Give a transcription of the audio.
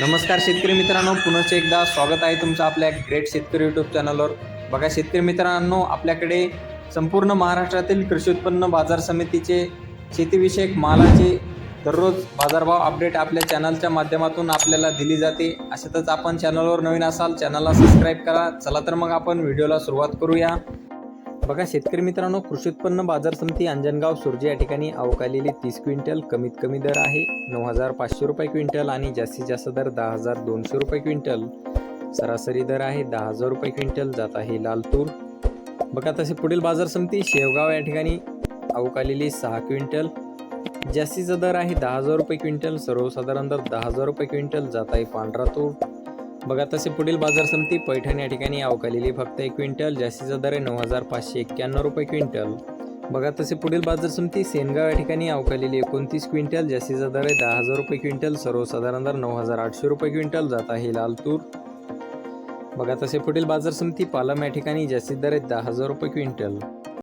नमस्कार शेतकरी मित्रांनो पुनश्च एकदा स्वागत आहे तुमचं आपल्या ग्रेट शेतकरी यूट्यूब चॅनलवर बघा शेतकरी मित्रांनो आपल्याकडे संपूर्ण महाराष्ट्रातील कृषी उत्पन्न बाजार समितीचे शेतीविषयक मालाचे दररोज बाजारभाव अपडेट आपल्या चॅनलच्या माध्यमातून आपल्याला दिली जाते. अशातच आपण चॅनलवर नवीन असाल चॅनलला सबस्क्राईब करा. चला तर मग आपण व्हिडिओला सुरुवात करूया. बघा शेतकरी मित्रांनो कृषी उत्पन्न बाजार समिती अंजनगाव सुरजे या ठिकाणी अवकालेली तीस क्विंटल कमीत कमी दर आहे नऊ हजार पाचशे रुपये क्विंटल आणि जास्तीत जास्त दर दहा हजार दोनशे रुपये क्विंटल. सरासरी दर आहे दहा हजार रुपये क्विंटल जात आहे लाल तूर. बघा तसे पुढील बाजार समिती शेवगाव या ठिकाणी अवकालेली सहा क्विंटल. जास्तीचा दर आहे दहा हजार रुपये क्विंटल सर्वसाधारण दर दहा हजार रुपये क्विंटल जात आहे पांढरा तूर. बघा तसे पुढील बाजार समिती पैठण या ठिकाणी अवकालेली फक्त एक क्विंटल जास्तीचा दर आहे नऊ हजार पाचशे एक्क्याण्णव रुपये क्विंटल. बघा तसे पुढील बाजार समिती सेनगाव या ठिकाणी अवकालेली एकोणतीस क्विंटल जास्तीचा दर आहे दहा हजार रुपये क्विंटल सर्वसाधारण दर नऊ हजार आठशे रुपये क्विंटल जात आहे लाल तूर. बघा तसे पुढील बाजार समिती पालम या ठिकाणी जास्तीत दर आहे दहा हजार रुपये क्विंटल.